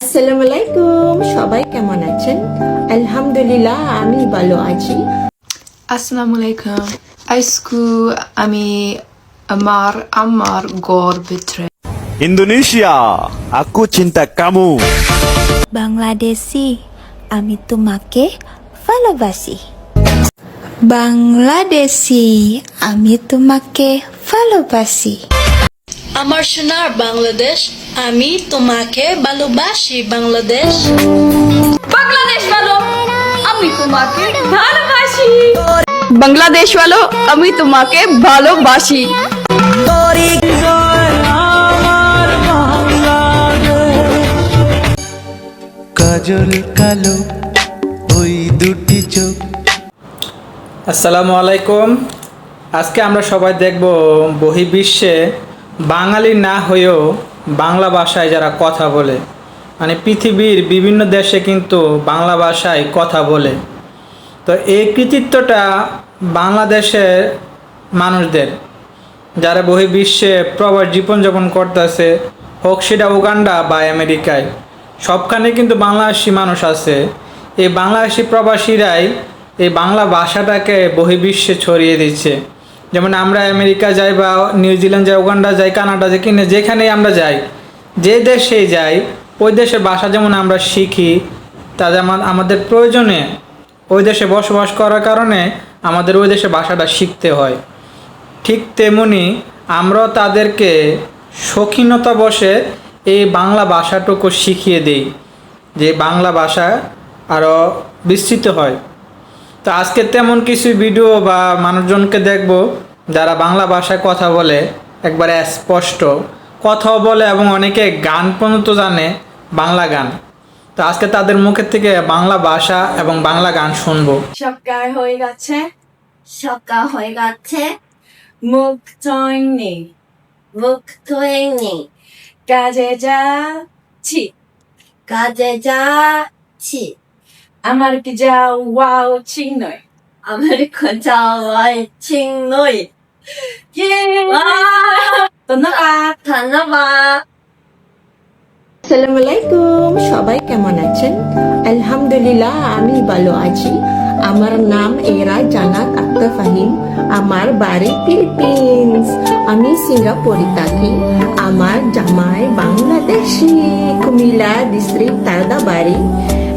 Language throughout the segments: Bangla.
আসসালামু আলাইকুম সবাই কেমন আছেন আলহামদুলিল্লাহ আমি ভালো আছি Assalamualaikum. Aisku ami amar amar gor betre. Indonesia, aku cinta kamu. Bangladeshi আমি তোমাকে ভালোবাসি বাংলাদেশি আমি তোমাকে ভালোবাসি আমার সোনার বাংলাদেশ আমি তোমাকে ভালোবাসি বাংলাদেশ। বাংলাদেশ ভালো আমি তোমাকে ভালোবাসি। বাংলাদেশ ভালো আমি তোমাকে ভালোবাসি। কাজল কালো ওই দুটি চোখ। আসসালামু আলাইকুম। আজকে আমরা সবাই দেখব বহির্বিশ্বে বাঙালি না হয়েও বাংলা ভাষায় যারা কথা বলে মানে পৃথিবীর বিভিন্ন দেশে কিন্তু বাংলা ভাষায় কথা বলে। তো এই কৃতিত্বটা বাংলাদেশের মানুষদের, যারা বহির্বিশ্বে প্রবাস জীবনযাপন করতেছে, হোক সেটা উগান্ডা বা আমেরিকায়, সবখানে কিন্তু বাংলাদেশি মানুষ আছে। এই বাংলাদেশি প্রবাসীরাই এই বাংলা ভাষাটাকে বহির্বিশ্বে ছড়িয়ে দিচ্ছে। যেমন আমরা আমেরিকা যাই বা নিউজিল্যান্ড যাই, উগান্ডা যাই, কানাডা যাই, কিনে যেখানেই আমরা যাই, যে দেশেই যাই, ওই দেশের ভাষা যেমন আমরা শিখি, তা যেমন আমাদের প্রয়োজনে ওই দেশে বসবাস করার কারণে আমাদের ওই দেশে ভাষাটা শিখতে হয়। ঠিক তেমনি আমরাও তাদেরকে শৌখিনতা বসে এই বাংলা ভাষাটুকু শিখিয়ে দিই, যে বাংলা ভাষা আরও বিস্তৃত হয়। তো আজকে তেমন কিছু ভিডিও বা মানুষজনকে দেখব যারা বাংলা ভাষায় কথা বলে, একবারে স্পষ্ট। কথাও বলে এবং অনেকে গান পর্যন্ত জানে, বাংলা গান। তো আজকে তাদের মুখের থেকে বাংলা ভাষা এবং বাংলা গান শুনব। সকাল হয়ে গেছে, সকাল হয়ে গেছে। মুখ ধোয়নি মুখ ধোয়নি কাজে যাচ্ছি কাজে যাচ্ছি। আমার কি নয় আমার নয় ধন্যবাদ ধন্যবাদ আসসালামু আলাইকুম সবাই কেমন আছেন আলহামদুলিল্লাহ আমি ভালো আছি আমার নাম এরা জানাত আক্তার ফাহিম আমার বাড়ি ফিলিপিন্স আমি সিঙ্গাপুরে থাকি আমার জামাই বাংলাদেশি কুমিল্লা ডিস্ট্রিক্ট তারদা বাড়ি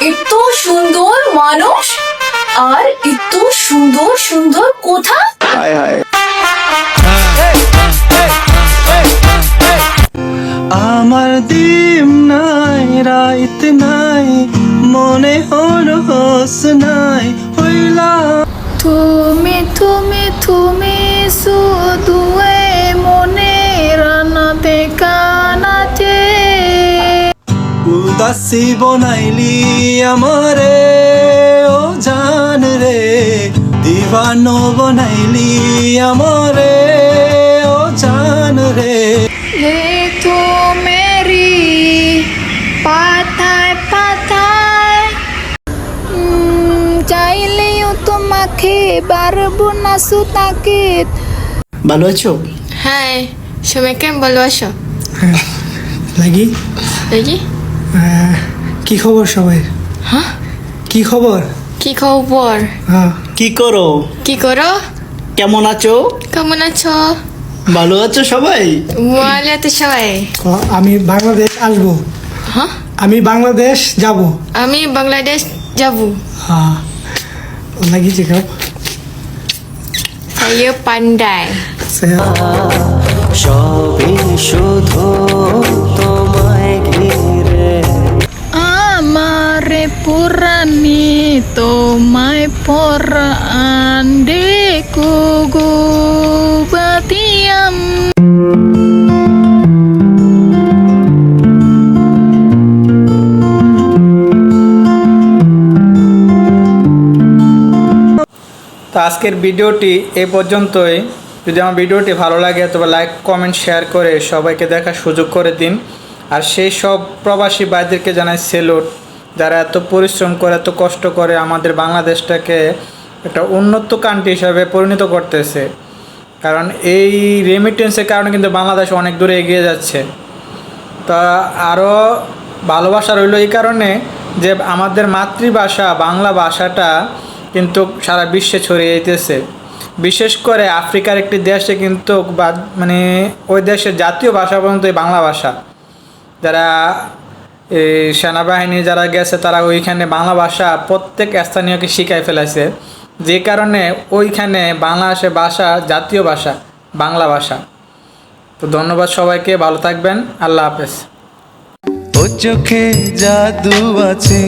এত সুন্দর মানুষ? আর এত সুন্দর সুন্দর কথা? হায় হায়। আমার দিম নাই রাইত নাই মনে হল হস নাই হইলা তুমি তুমি তুমি উদাসী বনাইলি আমারে ও জান রে। দিবানো বনাইলি আমারে ও জান রে। হে তো মেরি পাতায় পাতায়। চাইলেও তোমাকে পারব না সুতাকে ভালো আছো? Hai, সবাইকে ভালো আছো? লাগি? দেখি আহ, কি খবর সবাই? হ্যাঁ? কি খবর? কি খবর? হ্যাঁ। কি করো? কি করো? কেমন আছো? কেমন আছো? ভালো আছো সবাই? ভালো আছো সবাই। ক- আমি বাংলাদেশ আসব। হ্যাঁ? আমি বাংলাদেশ যাব। আমি বাংলাদেশ যাব. হ্যাঁ। lagi cakap Saya pandai. সবই শুধু Amare purani tomai poraan deku batiam তো আজকের ভিডিওটি এ পর্যন্তই। যদি আমার ভিডিওটি ভালো লাগে, তবে লাইক কমেন্ট শেয়ার করে সবাইকে দেখার সুযোগ করে দিন। আর সেই সব প্রবাসী ভাইদেরকে জানাই সেলুট। যারা এত পরিশ্রম করে, এত কষ্ট করে আমাদের বাংলাদেশটাকে একটা উন্নত কান্ট্রি হিসাবে পরিণত করতেছে। কারণ এই রেমিটেন্সের কারণে কিন্তু বাংলাদেশ অনেক দূরে এগিয়ে যাচ্ছে। তা আরও ভালোবাসা রইল এই কারণে যে আমাদের মাতৃভাষা, বাংলা ভাষাটা কিন্তু সারা বিশ্বে ছড়িয়ে যেতেছে বিশেষ করে আফ্রিকার একটি দেশে কিন্তু মানে ওই দেশের জাতীয় ভাষা পর্যন্ত এই বাংলা ভাষা। যারা সেনাবাহিনী যারা গেছে, তারা ওইখানে বাংলা ভাষা প্রত্যেক স্থানীয়কে শিখাই ফেলেছে যে কারণে ওইখানে বাংলাদেশের ভাষা জাতীয় ভাষা, বাংলা ভাষা। তো ধন্যবাদ সবাইকে, ভালো থাকবেন। আল্লাহ হাফেজ। চোখে জাদু আছে।